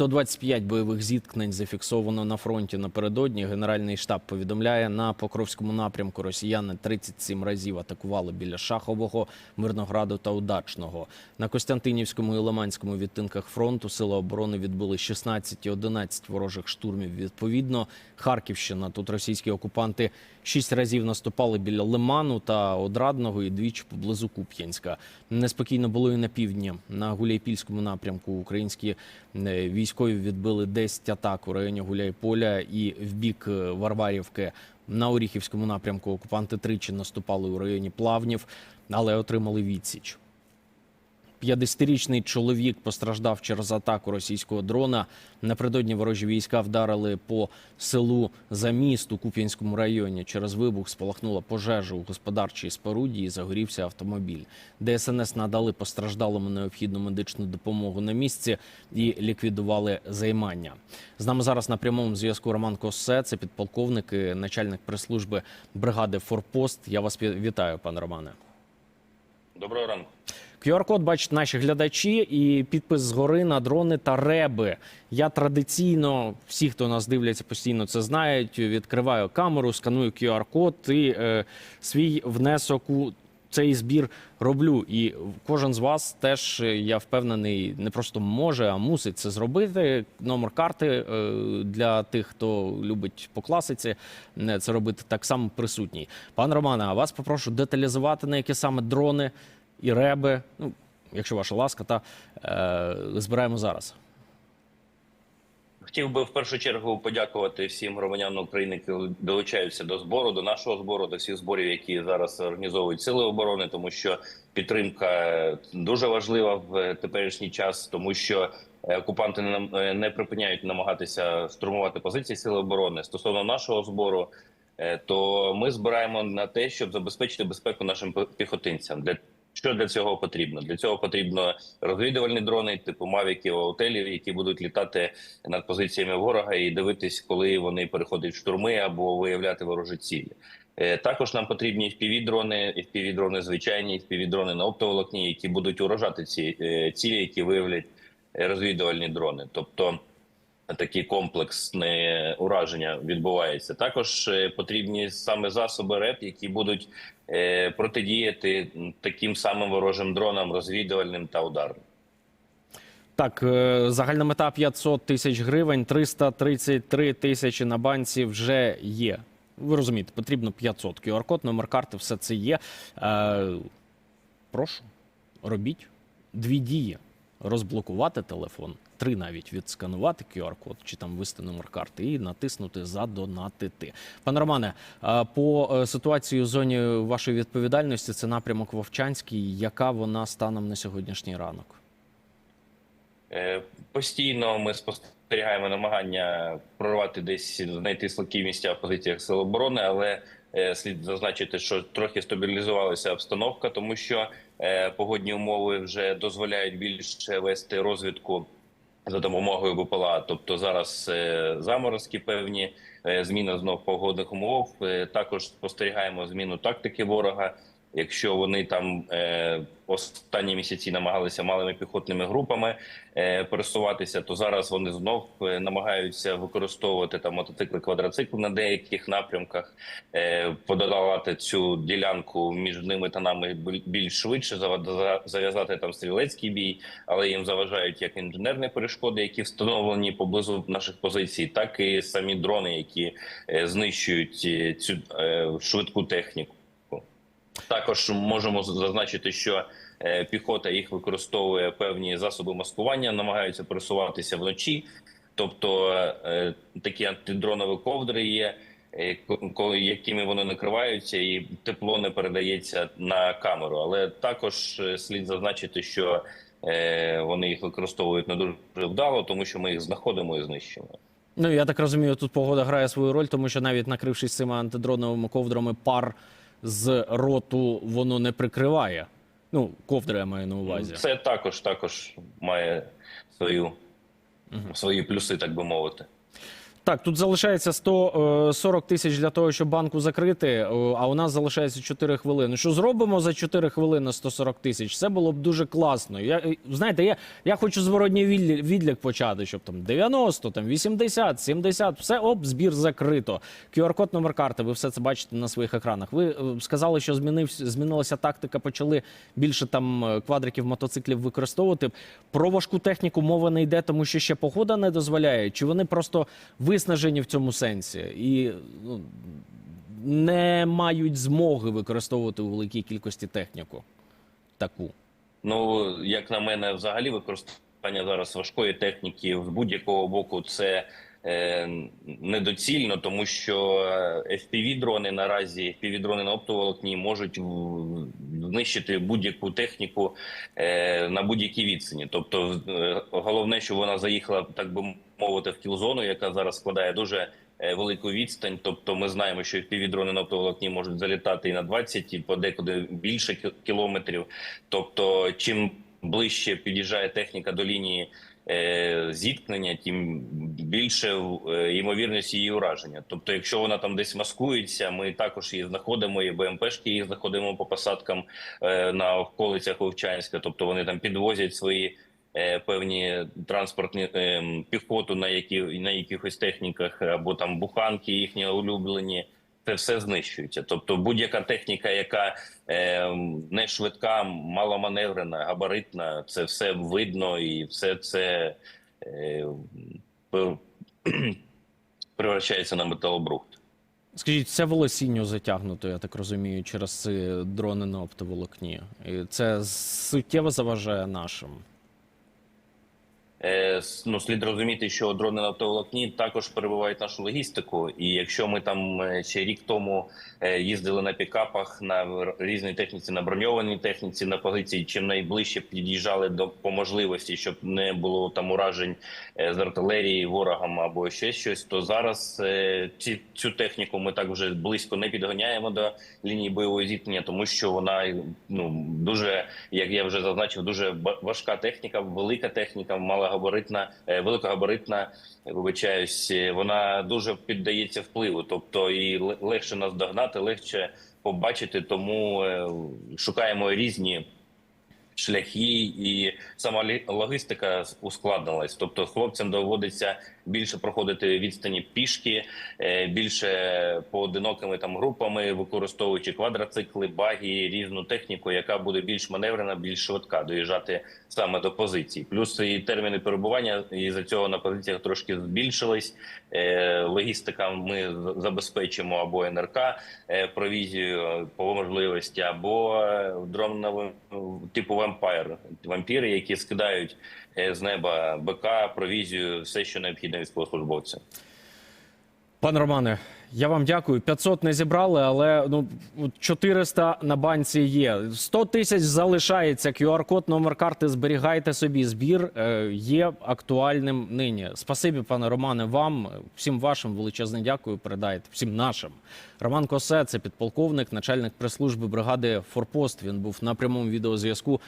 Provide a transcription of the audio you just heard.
125 бойових зіткнень зафіксовано на фронті напередодні. Генеральний штаб повідомляє, на Покровському напрямку росіяни 37 разів атакували біля Шахового, Мирнограду та Удачного. На Костянтинівському і Лиманському відтинках фронту сили оборони відбили 16 і 11 ворожих штурмів. Відповідно, Харківщина. Тут російські окупанти шість разів наступали біля Лиману та Одрадного і двічі поблизу Куп'янська. Неспокійно було і на півдні. На Гуляйпільському напрямку українські е, військові відбили 10 атак у районі Гуляйполя і в бік е, Варварівки. На Оріхівському напрямку окупанти тричі наступали у районі Плавнів, але отримали відсіч. 50-річний чоловік постраждав через атаку російського дрона. Напередодні ворожі війська вдарили по селу Заміст у Куп'янському районі. Через вибух спалахнула пожежа у господарчій споруді і загорівся автомобіль. ДСНС надали постраждалому необхідну медичну допомогу на місці і ліквідували займання. З нами зараз на прямому зв'язку Роман Косе, це підполковник, і начальник прес-служби бригади Форпост. Я вас вітаю, пане Романе. Доброго ранку. QR-код бачать наші глядачі і підпис згори на дрони та реби. Я традиційно, всі, хто нас дивляться постійно, це знають. Відкриваю камеру, сканую QR-код і е, свій внесок у цей збір роблю. І кожен з вас теж, е, я впевнений, не просто може, а мусить це зробити. Номер карти е, для тих, хто любить по класиці, е, це робити так само присутній. Пан Романе, а вас попрошу деталізувати на які саме дрони і реби, ну, якщо ваша ласка, та е, збираємо зараз. Хотів би в першу чергу подякувати всім громадянам України, які долучаються до збору, до нашого збору, до всіх зборів, які зараз організовують сили оборони, тому що підтримка дуже важлива в теперішній час, тому що окупанти не, нам- не припиняють намагатися штурмувати позиції сили оборони стосовно нашого збору. е, То ми збираємо на те, щоб забезпечити безпеку нашим піхотинцям. Для що для цього потрібно? Для цього потрібно розвідувальні дрони, типу мавіків, аутелів, які будуть літати над позиціями ворога і дивитись, коли вони переходять в штурми або виявляти ворожі цілі. Е, Також нам потрібні FPV-дрони, FPV-дрони звичайні, FPV-дрони на оптоволокні, які будуть уражати ці е, цілі, які виявлять е, розвідувальні дрони. Тобто такі комплексне ураження відбувається. Також потрібні саме засоби РЕП, які будуть протидіяти таким самим ворожим дронам, розвідувальним та ударним. Так, е, загальна мета 500 тисяч гривень, 333 тисячі на банці вже є. Ви розумієте, потрібно 500. QR-код, номер карти, все це є. Е, прошу, робіть дві дії: розблокувати телефон, три навіть відсканувати QR-код чи там ввести карти і натиснути задонатити. Пане Романе, по е, ситуації у зоні вашої відповідальності, це напрямок Вовчанський. Яка вона станом на сьогоднішній ранок? Е, Постійно ми спостерігаємо намагання прорвати десь знайти слабкі місця в позиціях сил оборони, але е, слід зазначити, що трохи стабілізувалася обстановка, тому що погодні умови вже дозволяють більше вести розвідку за допомогою БПЛА. Тобто зараз е, заморозки певні, е, зміна знов погодних умов. Е, Також спостерігаємо зміну тактики ворога. Якщо вони там е, останні місяці намагалися малими піхотними групами е, пересуватися, то зараз вони знов е, намагаються використовувати там мотоцикли, квадроцикли на деяких напрямках, е, подолати цю ділянку між ними та нами біль- більш швидше, зав'язати там стрілецький бій, але їм заважають як інженерні перешкоди, які встановлені поблизу наших позицій, так і самі дрони, які е, знищують е, цю е, швидку техніку. Також можемо зазначити, що е, піхота їх використовує певні засоби маскування, намагаються пересуватися вночі. Тобто е, такі антидронові ковдри є, е, якими вони накриваються, і тепло не передається на камеру. Але також слід зазначити, що вони їх використовують не дуже вдало, тому що ми їх знаходимо і знищуємо. Ну я так розумію, тут погода грає свою роль, тому що навіть накрившись цими антидроновими ковдрами, пар з роту воно не прикриває. Ну, ковдри я маю на увазі. Це також також має свою свої плюси, так би мовити. Так, тут залишається 140 тисяч для того, щоб банку закрити, е, а у нас залишається 4 хвилини. Що зробимо за 4 хвилини 140 тисяч? Це було б дуже класно. Я, е, знаєте, я, я хочу зворотній відлік, почати, щоб там 90, там 80, 70, все, оп, збір закрито. QR-код, номер карти, ви все це бачите на своїх екранах. Ви е, сказали, що змінив, змінилася тактика, почали більше там е, квадриків мотоциклів використовувати. Про важку техніку мова не йде, тому що ще погода не дозволяє. Чи вони просто виснажені в цьому сенсі і ну, не мають змоги використовувати у великій кількості техніку таку? Ну, як на мене, взагалі використання зараз важкої техніки з будь-якого боку це е, недоцільно, тому що FPV-дрони наразі FPV-дрони на оптоволокні можуть знищити будь-яку техніку е, на будь-якій відстані. Тобто, е, головне, що вона заїхала, так би мовити, в кілзону, яка зараз складає дуже е, велику відстань. Тобто, ми знаємо, що FPV-дрони на оптоволокні можуть залітати і на 20, і подекуди більше кілометрів. Тобто, чим ближче під'їжджає техніка до лінії е, зіткнення, тим більше е, ймовірність її ураження. Тобто, якщо вона там десь маскується, ми також її знаходимо, і БМПшки їх знаходимо по посадкам е, на околицях Вовчанська. Тобто вони там підвозять свої. е, Певні транспортні піхоту на які на якихось техніках або там буханки їхні улюблені, це все знищується. Тобто, будь-яка техніка, яка е, не швидка, маломаневрена, габаритна, це все видно і все це превращається на металобрухт. Скажіть, це волосінню затягнуто, я так розумію, через дрони на оптоволокні. Це суттєво заважає нашим. Е, ну, слід розуміти, що дрони на автоволокні також перебувають нашу логістику. І якщо ми там е, ще рік тому е, їздили на пікапах на різній техніці, на броньованій техніці, на позиції, чим найближче під'їжджали до по можливості, щоб не було там уражень з артилерії ворогам або ще щось, то зараз ці, цю техніку ми так вже близько не підганяємо до лінії бойового зіткнення, тому що вона ну дуже як я вже зазначив, дуже важка техніка, велика техніка, малогабаритна, е, великогабаритна. Вибачаюсь, е, вона дуже піддається впливу. Тобто і легше нас догнати, легше побачити. Тому е, шукаємо різні. Шляхи і сама логістика ускладнилась. Тобто хлопцям доводиться більше проходити відстані пішки, е, більше поодинокими там групами, використовуючи квадроцикли, баги, різну техніку, яка буде більш маневрена, більш швидка, доїжджати саме до позицій. Плюс і терміни перебування і за цього на позиціях трошки збільшились. Е, Логістика ми забезпечимо або НРК е, провізію по можливості, або дроновим типу вампір, вампіри, які скидають з неба БК, провізію, все, що необхідно військовослужбовцям. Пане Романе, я вам дякую. 500 не зібрали, але ну от 400 на банці є. 100 тисяч залишається. QR-код, номер карти зберігайте собі. Збір е, є актуальним нині. Спасибі, пане Романе, вам всім вашим величезне дякую. Передайте всім нашим. Роман Косе, це підполковник, начальник прес-служби бригади Форпост. Він був на прямому відеозв'язку.